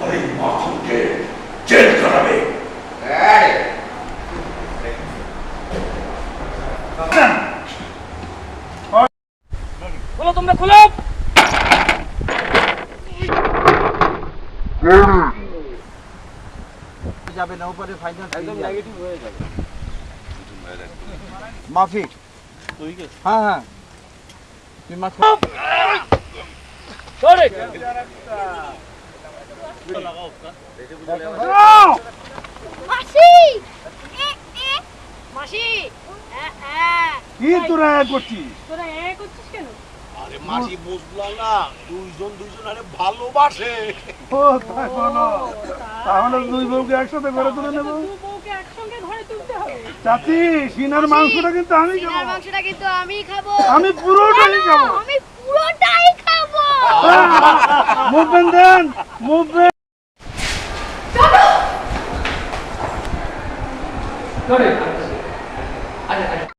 어이 마침게 제 사람이 에이 콜라 동네 콜라 음. যাবে না উপরে ফাইনাল একদম নেগেটিভ হয়ে যাবে। মাফি হ্যাঁ হ্যাঁ। তুই মাছ সরে! মাসি! এ, এ, মাসি! এ, এ। কি তোরা করছিস? তোরা এ করছিস কেন? আরে মাসি বুঝলাম না দুইজন দুইজন আরে ভালোবাসে। ও তাই বলো। তাহলে দুই বউকে একসাথে করে তুলে নেব? দু বউকে একসঙ্গে ঘরে তুলতে হবে। চাচি সিনার মাংসটা কিন্তু আমি সিনার মাংসটা কিন্তু আমি খাব। আমি পুরোটাই খাব। আমি পুরোটাই খাব। মুভমেন্ট দেন মুভমেন্ট সরে আরে আরে